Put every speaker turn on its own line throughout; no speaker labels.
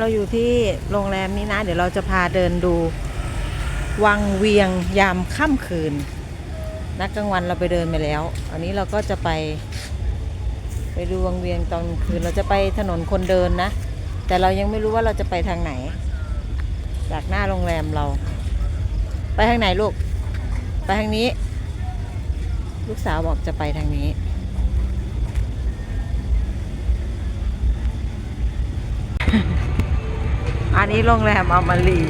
เราอยู่ที่โรงแรมนี้นะ เดี๋ยวเราจะพาเดินดู วังเวียงยามค่ำคืน นักกลางวันเราไปเดินไปแล้ว อันนี้เราก็จะไป ไปดูวังเวียงตอนคืน เราจะไปถนนคนเดินนะ แต่เรายังไม่รู้ว่าเราจะไปทางไหน จากหน้าโรงแรมเรา ไปทางไหนลูก ไปทางนี้ ลูกสาวบอกจะไปทางนี้ นี้โรงแรมอมารี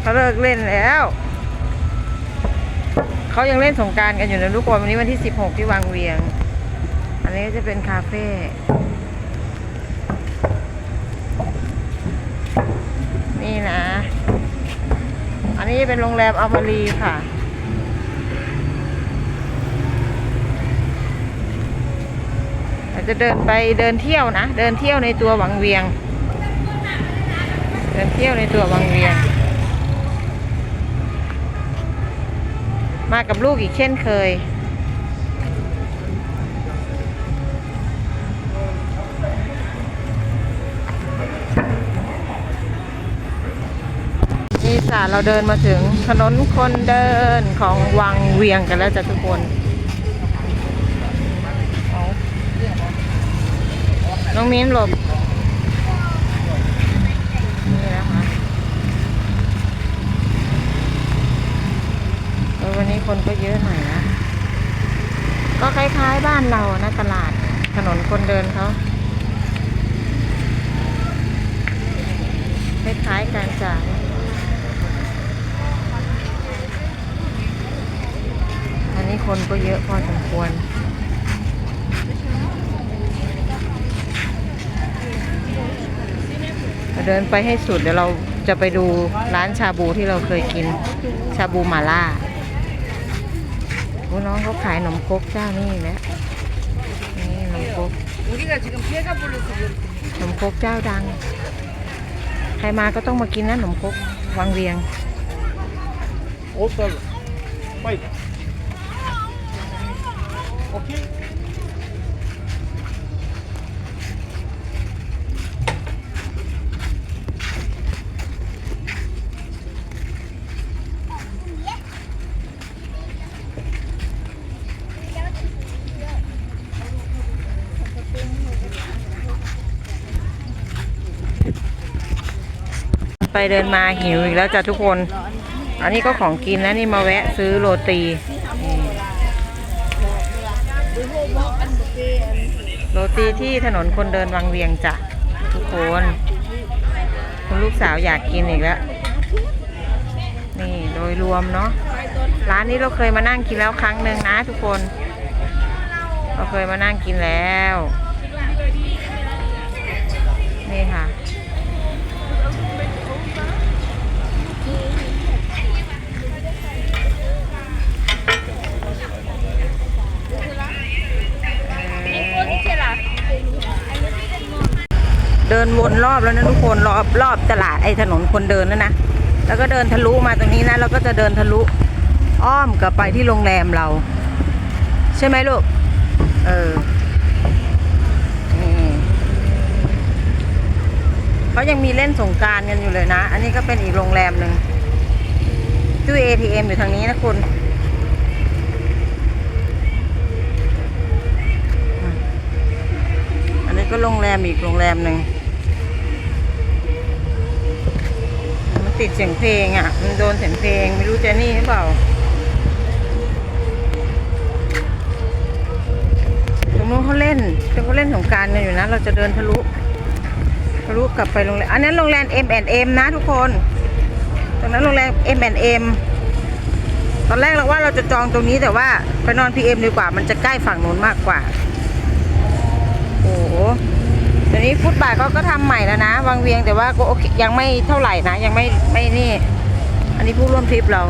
เขาเลิกเล่นแล้ว เขายังเล่นสงการกันอยู่นะทุกคนวันนี้วันที่ 16 ที่วังเวียง อันนี้ก็จะเป็นคาเฟ่นี่นะ อันนี้เป็นโรงแรมอมารีค่ะ เรา จะเดินไปเดินเที่ยวนะ เดินเที่ยวในตัววังเวียง เดินเที่ยวในตัววังเวียง มากับลูกอีกเช่นเคย นี่สาเราเดินมาถึงถนนคนเดินของวังเวียงกันแล้วจ้ะทุกคน น้องมิ้นหลบ นี่นะคะเออวันนี้คนก็เยอะหน่อยนะ ก็คล้ายๆบ้านเรานะตลาด ถนนคนเดินเขาคล้ายๆกันจ้ะอันนี้คนก็เยอะพอสมควร เดินไปให้สุดเดี๋ยวเราจะไปดูร้านชาบูที่เราเคยกิน ชาบูมาล่าโอ้น้องเขาขายขนมโคกเจ้านี่แหละนี่ขนมโคกขนมโคกเจ้าดัง ใครมาก็ต้องมากินนะขนมโคกวังเวียง
โอเคไปโอเค
ไปเดินมาหิวอีกแล้วจ้ะทุกคน อันนี้ก็ของกินนะนี่มาแวะซื้อโรตี โรตีที่ถนนคนเดินวังเวียงจ้ะทุกคน คุณลูกสาวอยากกินอีกแล้ว นี่โดยรวมเนาะ ร้านนี้เราเคยมานั่งกินแล้วครั้งหนึ่งนะทุกคน เราเคยมานั่งกินแล้ว เดินวนรอบแล้วนะทุกคนรอบรอบตลาดไอ้ถนนคนเดินนั่นนะแล้วก็เดินทะลุมาตรงนี้นะเราก็จะเดินทะลุอ้อมกลับไปที่โรงแรมเรา ใช่ไหมลูกเออเขายังมีเล่นสงการกันอยู่เลยนะ อันนี้ก็เป็นอีกโรงแรมหนึ่งตู้ ATM อยู่ทางนี้นะคุณอันนี้ก็โรงแรมอีกโรงแรมหนึ่ง ติดเสียงเพลงอะ มันโดนเสียงเพลง ไม่รู้จะนี่หรือเปล่าตรงนู้นเขาเล่นเขาเล่นสงการกันอยู่นะ เราจะเดินทะลุทะลุกลับไปโรงแรม อันนั้นโรงแรม M&M นะทุกคน ตรงนั้นโรงแรม M&M ตอนแรกเราว่าเราจะจองตรงนี้แต่ว่าไปนอน PM ดีกว่า มันจะใกล้ฝั่งนู้นมากกว่า โอ้ ดี๋ยวนี้ฟุตบาทเขาก็ทำใหม่แล้วนะวังเวียงแต่ว่าก็โอเคยังไม่เท่าไหร่นะยังไม่ไม่นี่ อันนี้ผู้ร่วมทริปเรา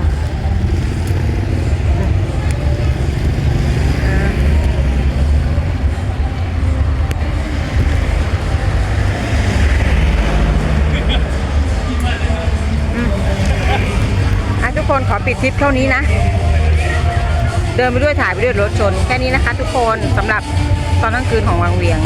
อะทุกคนขอปิดทริปเท่านี้นะ เดินไปด้วยถ่ายไปด้วยรถชน แค่นี้นะคะทุกคนสำหรับตอนกลางคืนของวังเวียง